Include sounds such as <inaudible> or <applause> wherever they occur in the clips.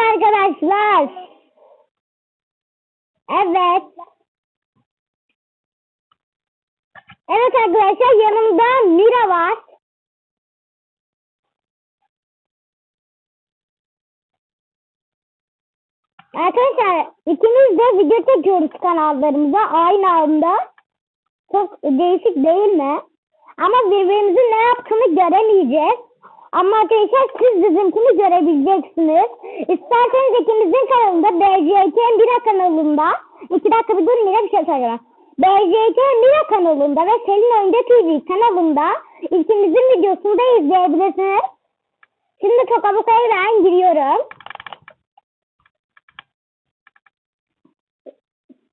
arkadaşlar. Evet. Evet arkadaşlar yanımda Mira var. Arkadaşlar ikimiz de video çekiyoruz kanallarımıza aynı anda. Çok değişik değil mi? Ama birbirimizin ne yaptığını göremeyeceğiz. Ama arkadaşlar siz bizimkini görebileceksiniz. İsterseniz ikimizin kanalında BCK Mira kanalında iki dakika bir durun Mira bir şey söyleyeceğim. BCK Mira kanalında ve Selin Oyunda TV kanalında ikimizin videosunu da izleyebilirsiniz. Şimdi Tokabuka'ya ben giriyorum.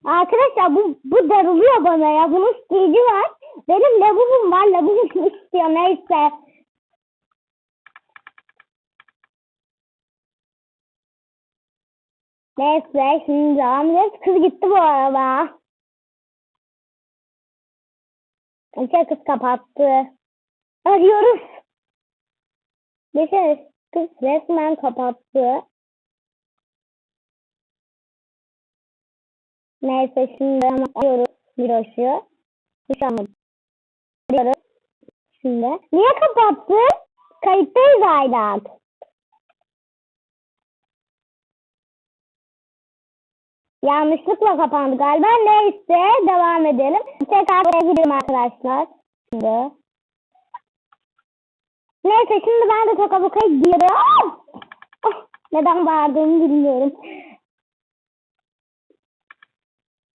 Arkadaşlar bu, bu darılıyor bana ya. Bunun stage var. Benim lavabom var. Lavabom <laughs> istiyor neyse. Neyse şimdi devam ediyoruz. Kız gitti bu arada. İşte kız kapattı. Arıyoruz. Neyse kız resmen kapattı. Neyse şimdi arıyoruz Miroş'u. Hiç anlamadım. Arıyoruz. Şimdi. Niye kapattı? Kayıttayız hala. Yanlışlıkla kapandı galiba. Neyse devam edelim. Tekrar buraya gidiyorum arkadaşlar. Şimdi. Neyse şimdi ben de Tokabuka'ya gidiyorum. Oh, neden bağırdığımı bilmiyorum.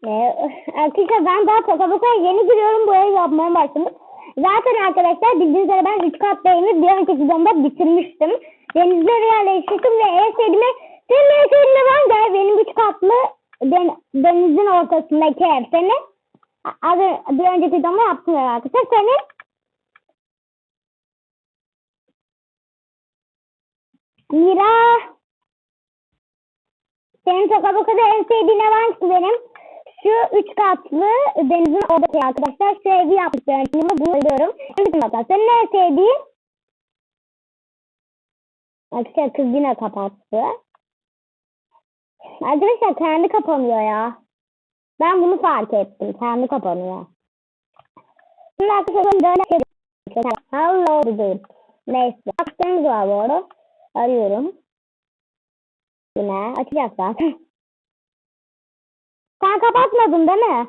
Ee, arkadaşlar ben daha Tokabuka'ya yeni giriyorum. Bu evi yapmaya başladım. Zaten arkadaşlar bildiğiniz üzere ben 3 katlı evimi bir önceki videomda bitirmiştim. Denizde yerleştirdim ve ev senin en sevdiğin ev hangi ev? Benim 3 katlı den, denizin ortasındaki ev. Senin? Az bir önceki videomda yaptım ya arkadaşlar. Senin? Mira. Senin Tokabuka'da en sevdiğin ev hangisi benim? Şu üç katlı denizin oradaki arkadaşlar. Şu evi yaptık ben şimdi bunu biliyorum. Şimdi bakalım. Senin en sevdiğin? Arkadaşlar kız yine kapattı. Arkadaşlar kendi kapanıyor ya. Ben bunu fark ettim. Kendi kapanıyor. Şimdi arkadaşlar böyle şey Hello dedim. Neyse. Baktığımız var bu arada. Arıyorum. Yine açacak zaten. <laughs> Sen kapatmadın değil mi?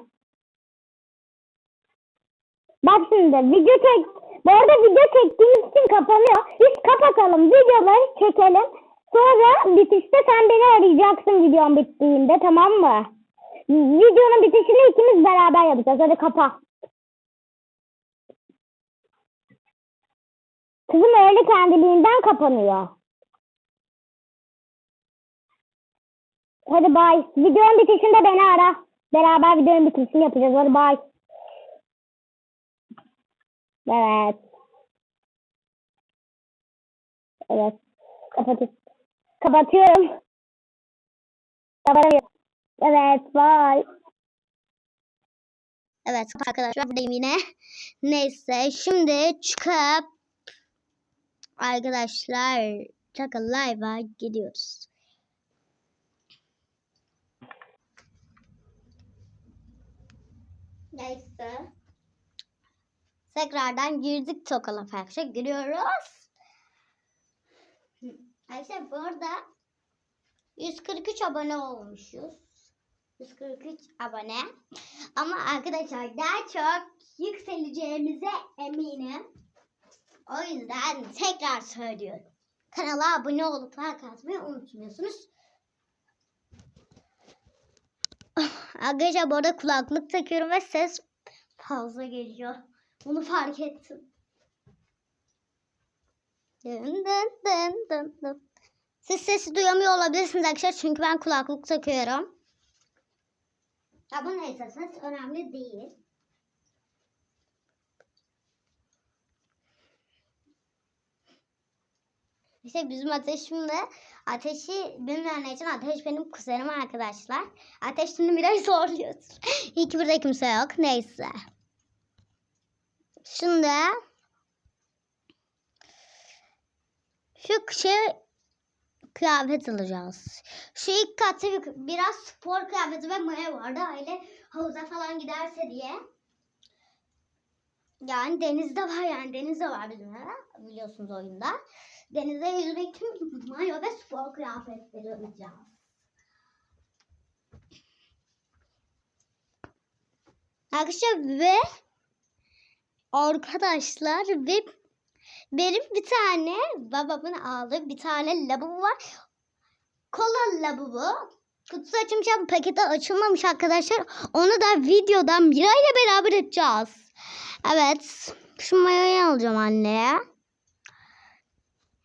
Bak şimdi video çek. Bu arada video çektiğimiz için kapanıyor. Biz kapatalım. Videoları çekelim. Sonra bitişte sen beni arayacaksın videom bittiğinde tamam mı? Videonun bitişini ikimiz beraber yapacağız. Hadi kapa. Kızım öyle kendiliğinden kapanıyor. Hadi bay. Videonun bitişinde beni ara. Beraber videonun bitişini yapacağız. Hadi bay. Evet. Evet. Kapatıyorum. Kapatıyorum. Kapatıyorum. Evet. Bay. Evet arkadaşlar buradayım yine. Neyse şimdi çıkıp arkadaşlar Çakal Live'a gidiyoruz. Neyse. Tekrardan girdik Çakal arkadaşlar. Giriyoruz. Arkadaşlar bu arada 143 abone olmuşuz. 143 abone. Ama arkadaşlar daha çok yükseleceğimize eminim. O yüzden tekrar söylüyorum. Kanala abone olup like atmayı unutmuyorsunuz. <laughs> Arkadaşlar bu arada kulaklık takıyorum ve ses fazla geliyor. Bunu fark ettim. Dın dın dın dın dın. Siz sesi duyamıyor olabilirsiniz arkadaşlar çünkü ben kulaklık takıyorum. Neyse ses önemli değil. İşte bizim ateşimle ateşi bilmeyen için ateş benim kuzenim arkadaşlar. Ateş şimdi biraz <laughs> zorluyordur. İyi ki burada kimse yok. Neyse. Şimdi şu şey kıyafet alacağız. Şu ilk katta bir- biraz spor kıyafeti ve maya vardı. Aile havuza falan giderse diye. Yani denizde var yani denizde var bizim eve, biliyorsunuz oyunda. Denize yüzmek için <laughs> mayo ve spor kıyafetleri alacağız. Arkadaşlar ve arkadaşlar ve benim bir tane babamın aldığı bir tane lavabo var. Kola lavabo. Kutusu açılmış ama paketi açılmamış arkadaşlar. Onu da videodan Mira ile beraber açacağız. Evet. Şu mayoyu alacağım anneye.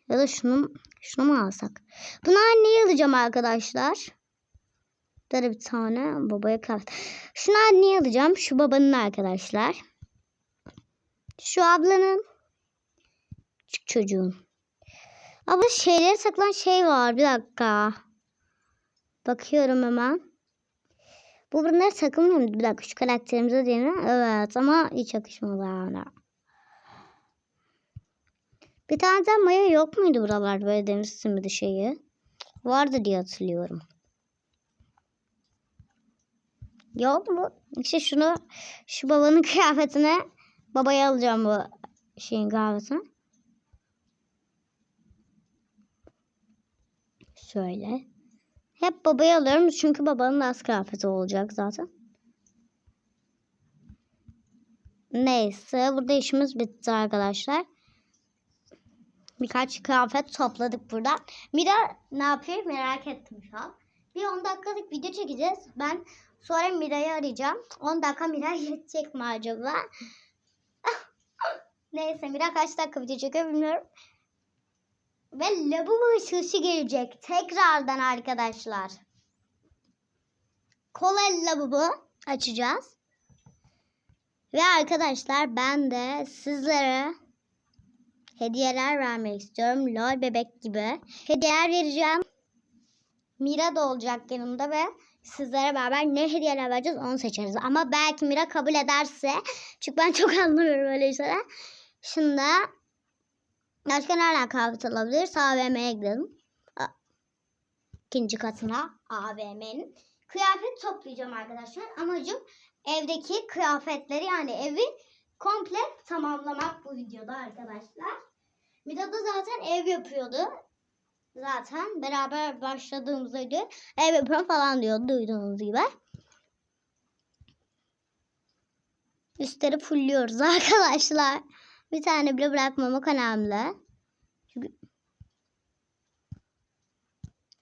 Ya da şunu şunu mu alsak? Bunu anneye alacağım arkadaşlar. Böyle bir tane babaya kıyafet. Şunu anneye alacağım. Şu babanın arkadaşlar. Şu ablanın. Küçük çocuğun. Abla şeylere saklan şey var. Bir dakika. Bakıyorum hemen. Bu bunları takılmıyor mu? Bir dakika şu karakterimize değil mi? Evet ama hiç yakışmadı yani. Bir tane de maya yok muydu buralarda böyle deniz simidi şeyi? Vardı diye hatırlıyorum. Yok mu? İşte şunu şu babanın <laughs> kıyafetine babaya alacağım bu şeyin kıyafetini. Şöyle. Hep babaya alıyorum çünkü babanın az kıyafeti olacak zaten. Neyse burada işimiz bitti arkadaşlar. Birkaç kıyafet topladık buradan. Mira ne yapıyor merak ettim şu an. Bir 10 dakikalık video çekeceğiz. Ben sonra Mira'yı arayacağım. 10 dakika Mira <laughs> yetecek mi acaba? <laughs> Neyse Mira kaç dakika video çekiyor bilmiyorum. Ve lavabo ışığı gelecek. Tekrardan arkadaşlar. Kola lavabo açacağız. Ve arkadaşlar ben de sizlere hediyeler vermek istiyorum. Lol bebek gibi. Hediyeler vereceğim. Mira da olacak yanımda ve sizlere beraber ne hediyeler vereceğiz onu seçeriz. Ama belki Mira kabul ederse. Çünkü ben çok <laughs> anlamıyorum öyle şeyler. Şimdi başka nereden kahve alabiliriz? AVM'ye gidelim. İkinci katına AVM'nin. Kıyafet toplayacağım arkadaşlar. Amacım evdeki kıyafetleri yani evi komple tamamlamak bu videoda arkadaşlar. Mida da zaten ev yapıyordu. Zaten beraber başladığımızda diyor, ev yapıyorum falan diyor duyduğunuz gibi. Üstleri fulluyoruz <laughs> arkadaşlar. Bir tane bile bırakmamak önemli. Çünkü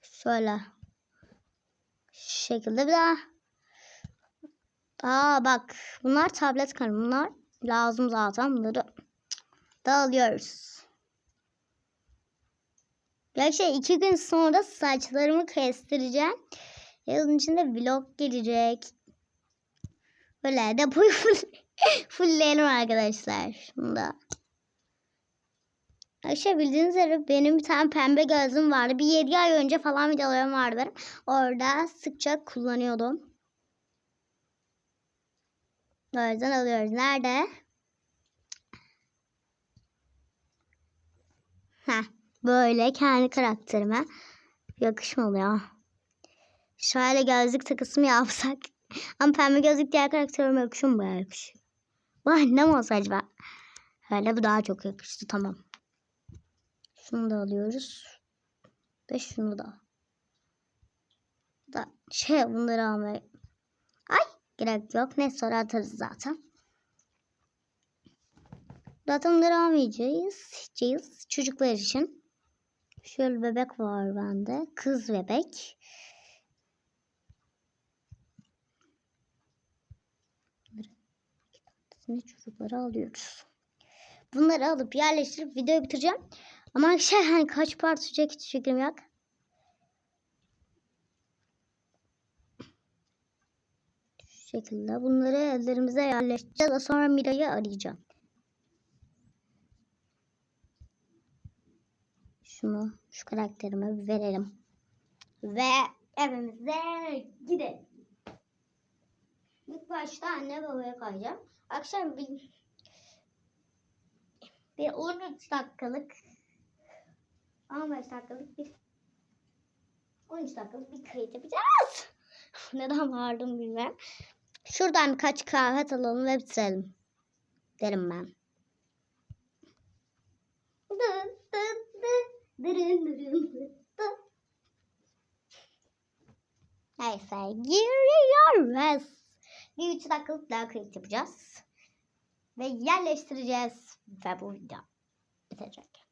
şöyle şu şekilde bir daha. Aa bak bunlar tablet kalem. Bunlar lazım zaten. Bunları da alıyoruz. Gerçi iki gün sonra saçlarımı kestireceğim. Yazın içinde vlog gelecek. Böyle depoyu full, <laughs> fullleyelim arkadaşlar. Şunu da. Arkadaşlar bildiğiniz üzere benim bir tane pembe gözüm vardı. Bir 7 ay önce falan videolarım vardı. Orada sıkça kullanıyordum. O yüzden alıyoruz. Nerede? Heh, böyle kendi karakterime yakışmalı ya. Şöyle gözlük takısı mı yapsak? <laughs> Ama pembe gözlük diğer karakterime yakışıyor mu? Yakışıyor. Bu annem olsa acaba? Öyle bu daha çok yakıştı. Tamam. Şunu da alıyoruz. Ve şunu da. Da şey bunları almaya. Ay gerek yok. Ne sonra atarız zaten. Zaten bunları almayacağız. Çocuklar için. Şöyle bebek var bende. Kız bebek. Şimdi çocukları alıyoruz. Bunları alıp yerleştirip videoyu bitireceğim. Ama arkadaşlar hani kaç part sürecek hiç fikrim yok. Şu şekilde bunları ellerimize yerleştireceğiz. Daha Sonra Mira'yı arayacağım. Şunu şu karakterime verelim. Ve evimize gidelim. İlk başta anne babaya koyacağım. Akşam bir, bir 13 dakikalık 15 dakikalık bir 13 dakikalık bir kayıt yapacağız. <laughs> Neden bağırdım bilmem. Şuradan birkaç kahve alalım ve bitirelim. Derim ben. Neyse giriyoruz. Bir 3 dakikalık daha kayıt yapacağız. Ve yerleştireceğiz. Ve bu video bitecek.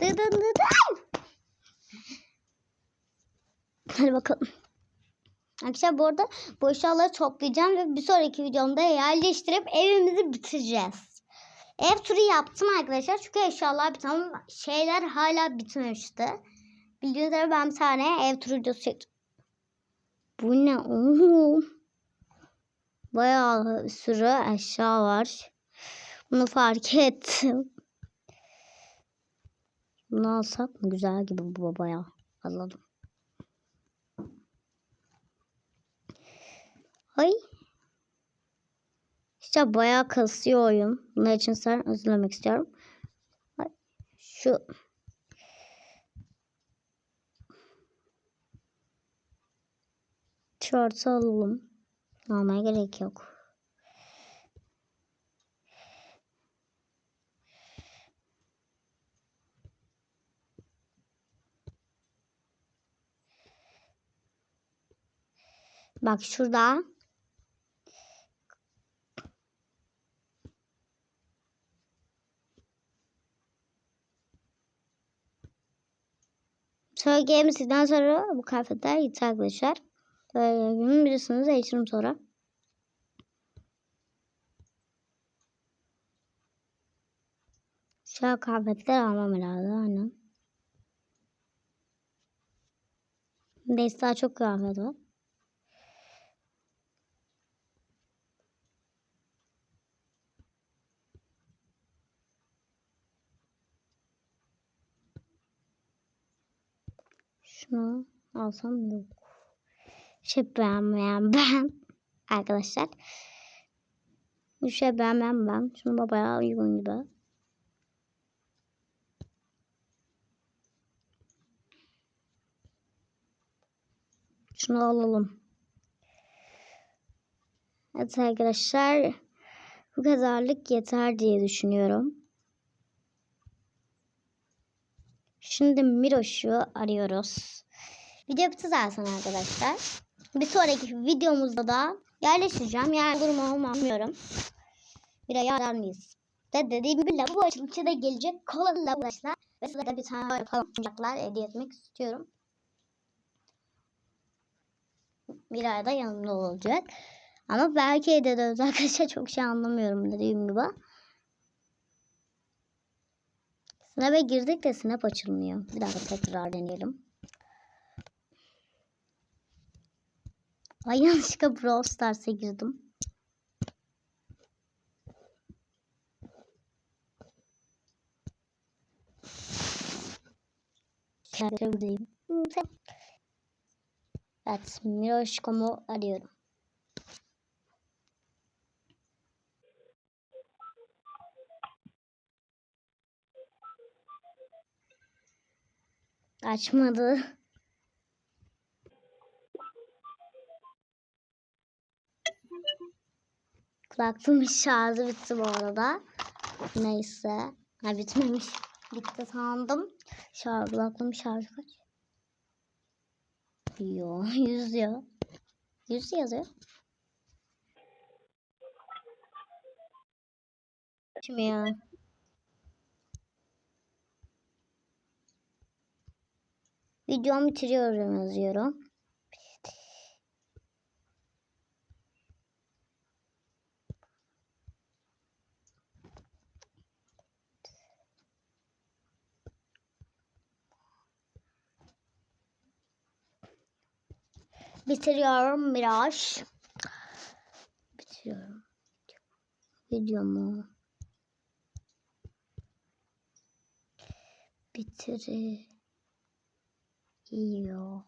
Dı dı dı dı. Hadi bakalım. Arkadaşlar bu arada bu eşyaları toplayacağım ve bir sonraki videomda yerleştirip evimizi bitireceğiz. Ev turu yaptım arkadaşlar çünkü eşyalar bitti ama şeyler hala bitmemişti. Bildiğiniz üzere ben bir tane ev turu videosu çektim. Bu ne oğlum? Bayağı bir sürü eşya var. Bunu fark ettim. Bunu alsak mı? Güzel gibi bu bayağı. Alalım. Ay. İşte bayağı kasıyor oyun. Bunlar için sen özür dilemek istiyorum. Şu tişörtü alalım. Almaya gerek yok. Bak şurada Söyleyeceğim sizden sonra bu kıyafetler yeter arkadaşlar. Böyle günün birisini değiştiririm sonra. Şu kıyafetler almam herhalde aynen. Daha çok kıyafet var. Şunu alsam yok. Şey beğenmeyen <laughs> ben. Arkadaşlar. Bir şey beğenmeyen ben. Şunu babaya uygun gibi. Şunu alalım. Evet arkadaşlar. Bu kadarlık yeter diye düşünüyorum. Şimdi Miroş'u arıyoruz. Video bitti zaten arkadaşlar. Bir sonraki videomuzda da yerleştireceğim. Yani durumu olmamıyorum. Bir ay arar mıyız? Ve dediğim gibi bu açılışı da gelecek. Kolayla arkadaşlar. Ve size de bir tane falan oyuncaklar hediye etmek istiyorum. Bir ayda yanımda olacak. Ama belki ederiz <laughs> arkadaşlar çok şey anlamıyorum dediğim gibi. Snap'e girdik de Snap açılmıyor. Bir dakika tekrar deneyelim. Ay <laughs> yanlışlıkla Brawl Stars'a girdim. Şarkıdayım. Evet, Miroşkom'u arıyorum. Açmadı. Kulaklığımın şarjı bitti bu arada. Neyse. Ha bitmemiş. Bitti sandım. Şarj, kulaklığımın şarjı kaç? Yo, <laughs> yüz diyor. Yüz yazıyor. Şimdi ya. Videomu bitiriyorum yazıyorum. Bitiriyorum biraz. Bitiriyorum. Videomu. Bitiriyor.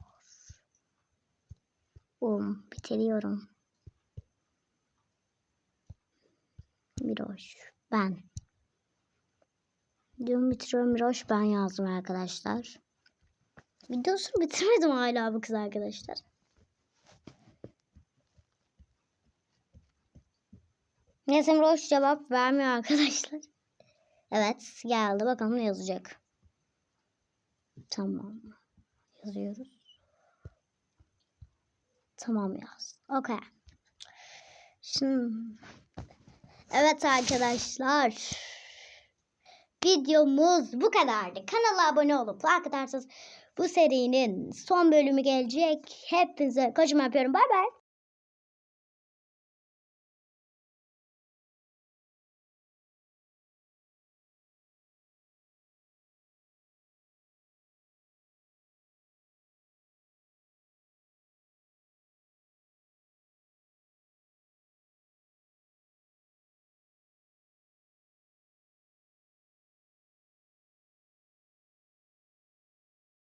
Um, bitiriyorum. Miroş. Ben. Videomu bitiriyorum Miroş ben yazdım arkadaşlar. Videosunu bitirmedim hala bu kız arkadaşlar. Neyse Miroş cevap vermiyor arkadaşlar. Evet geldi bakalım ne yazacak. Tamam. Yazıyoruz. Tamam yaz. Okey. Şimdi Evet arkadaşlar. Videomuz bu kadardı. Kanala abone olup like atarsanız bu serinin son bölümü gelecek. Hepinize kocaman yapıyorum. Bay bay.